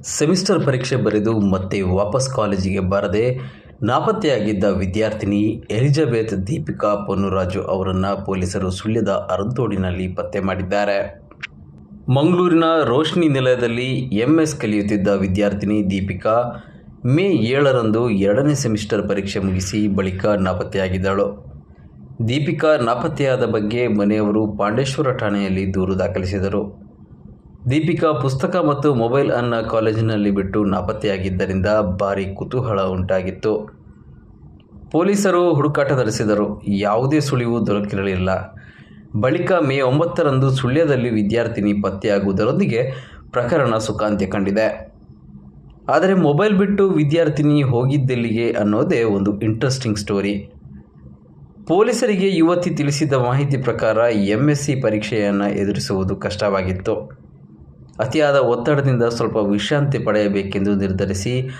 Semester ಪರೀಕ್ಷೆ ಬರೆದು ಮತ್ತೆ ವಾಪಸ್ ಕಾಲೇಜಿಗೆ ಬರದೆ ನಾಪತ್ತೆಯಾಗಿದ್ದ ವಿದ್ಯಾರ್ಥಿನಿ ಎಲಿಜಬೆತ್ ದೀಪಿಕಾ ಪೊನ್ನುರಾಜು ಅವರನ್ನು ಪೊಲೀಸರು ಸುಳ್ಯದ ಅರಂತೋಡಿನಲ್ಲಿ ಪತ್ತೆ ಮಾಡಿದ್ದಾರೆ. ಮಂಗಳೂರಿನ ರೋಶ್ನಿ ನಿಲಯದಲ್ಲಿ ಎಂಎಸ್ ಕಲಿಯುತ್ತಿದ್ದ ವಿದ್ಯಾರ್ಥಿನಿ ದೀಪಿಕಾ ಮೇ ಏಳರಂದು ಎರಡನೇ ಸೆಮಿಸ್ಟರ್ ಪರೀಕ್ಷೆ ಮುಗಿಸಿ ಬಳಿಕ ನಾಪತ್ತೆಯಾಗಿದ್ದಳು. ದೀಪಿಕಾ ನಾಪತ್ತೆಯಾದ ಬಗ್ಗೆ ಮನೆಯವರು ಪಾಂಡೇಶ್ವರ ಠಾಣೆಯಲ್ಲಿ ದೂರು ದಾಖಲಿಸಿದರು. ದೀಪಿಕಾ ಪುಸ್ತಕ ಮತ್ತು ಮೊಬೈಲ್ ಅನ್ನು ಕಾಲೇಜಿನಲ್ಲಿ ಬಿಟ್ಟು ನಾಪತ್ತೆಯಾಗಿದ್ದರಿಂದ ಭಾರಿ ಕುತೂಹಲ ಉಂಟಾಗಿತ್ತು. ಪೊಲೀಸರು ಹುಡುಕಾಟ ನಡೆಸಿದರು. ಯಾವುದೇ ಸುಳಿವು ದೊರಕಿರಲಿಲ್ಲ. ಬಳಿಕ ಮೇ ಒಂಬತ್ತರಂದು ಸುಳ್ಯದಲ್ಲಿ ವಿದ್ಯಾರ್ಥಿನಿ ಪತ್ತೆಯಾಗುವುದರೊಂದಿಗೆ ಪ್ರಕರಣ ಸುಖಾಂತ್ಯ ಕಂಡಿದೆ. ಆದರೆ ಮೊಬೈಲ್ ಬಿಟ್ಟು ವಿದ್ಯಾರ್ಥಿನಿ ಹೋಗಿದ್ದೆಲ್ಲಿಗೆ ಅನ್ನೋದೇ ಒಂದು ಇಂಟ್ರೆಸ್ಟಿಂಗ್ ಸ್ಟೋರಿ ಪೊಲೀಸರಿಗೆ ಯುವತಿ ತಿಳಿಸಿದ ಮಾಹಿತಿ ಪ್ರಕಾರ ಎಂ ಎಸ್ ಸಿ ಪರೀಕ್ಷೆಯನ್ನು ಎದುರಿಸುವುದು ಕಷ್ಟವಾಗಿತ್ತು. ಅತಿಯಾದ ಒತ್ತಡದಿಂದ ಸ್ವಲ್ಪ ವಿಶ್ರಾಂತಿ ಪಡೆಯಬೇಕೆಂದು ನಿರ್ಧರಿಸಿ,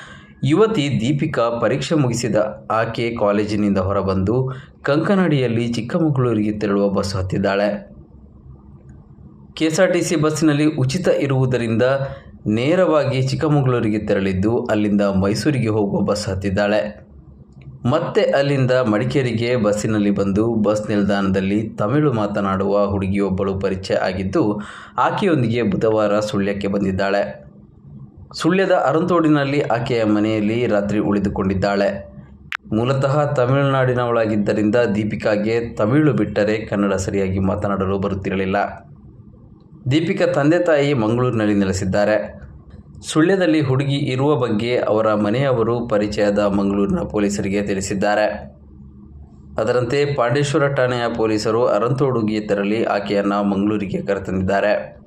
ಯುವತಿ ದೀಪಿಕಾ ಪರೀಕ್ಷೆ ಮುಗಿಸಿದ ಆಕೆ ಕಾಲೇಜಿನಿಂದ ಹೊರಬಂದು ಕಂಕನಡಿಯಲ್ಲಿ ಚಿಕ್ಕಮಗಳೂರಿಗೆ ತೆರಳುವ ಬಸ್ ಹತ್ತಿದ್ದಾಳೆ. ಕೆಎಸ್ಆರ್ಟಿಸಿ ಬಸ್ಸಿನಲ್ಲಿ ಉಚಿತ ಇರುವುದರಿಂದ ನೇರವಾಗಿ ಚಿಕ್ಕಮಗಳೂರಿಗೆ ತೆರಳಿದ್ದು, ಅಲ್ಲಿಂದ ಮೈಸೂರಿಗೆ ಹೋಗುವ ಬಸ್ ಹತ್ತಿದ್ದಾಳೆ. ಮತ್ತೆ ಅಲ್ಲಿಂದ ಮಡಿಕೇರಿಗೆ ಬಸ್ಸಿನಲ್ಲಿ ಬಂದು ಬಸ್ ನಿಲ್ದಾಣದಲ್ಲಿ ತಮಿಳು ಮಾತನಾಡುವ ಹುಡುಗಿಯೊಬ್ಬಳು ಪರಿಚಯ ಆಗಿದ್ದು, ಆಕೆಯೊಂದಿಗೆ ಬುಧವಾರ ಸುಳ್ಯಕ್ಕೆ ಬಂದಿದ್ದಾಳೆ. ಸುಳ್ಯದ ಅರಂತೋಡಿನಲ್ಲಿ ಆಕೆಯ ಮನೆಯಲ್ಲಿ ರಾತ್ರಿ ಉಳಿದುಕೊಂಡಿದ್ದಾಳೆ. ಮೂಲತಃ ತಮಿಳುನಾಡಿನವಳಾಗಿದ್ದರಿಂದ ದೀಪಿಕಾಗೆ ತಮಿಳು ಬಿಟ್ಟರೆ ಕನ್ನಡ ಸರಿಯಾಗಿ ಮಾತನಾಡಲು ಬರುತ್ತಿರಲಿಲ್ಲ. ದೀಪಿಕಾ ತಂದೆ ತಾಯಿ ಮಂಗಳೂರಿನಲ್ಲಿ ನೆಲೆಸಿದ್ದಾರೆ. ಸುಳ್ಯದಲ್ಲಿ ಹುಡುಗಿ ಇರುವ ಬಗ್ಗೆ ಅವರ ಮನೆಯವರು ಪರಿಚಯದ ಮಂಗಳೂರಿನ ಪೊಲೀಸರಿಗೆ ತಿಳಿಸಿದ್ದಾರೆ. ಅದರಂತೆ ಪಾಂಡೇಶ್ವರ ಠಾಣೆಯ ಪೊಲೀಸರು ಅರಂತೋಡುಗೆ ತೆರಳಿ ಆಕೆಯನ್ನು ಮಂಗಳೂರಿಗೆ ಕರೆತಂದಿದ್ದಾರೆ.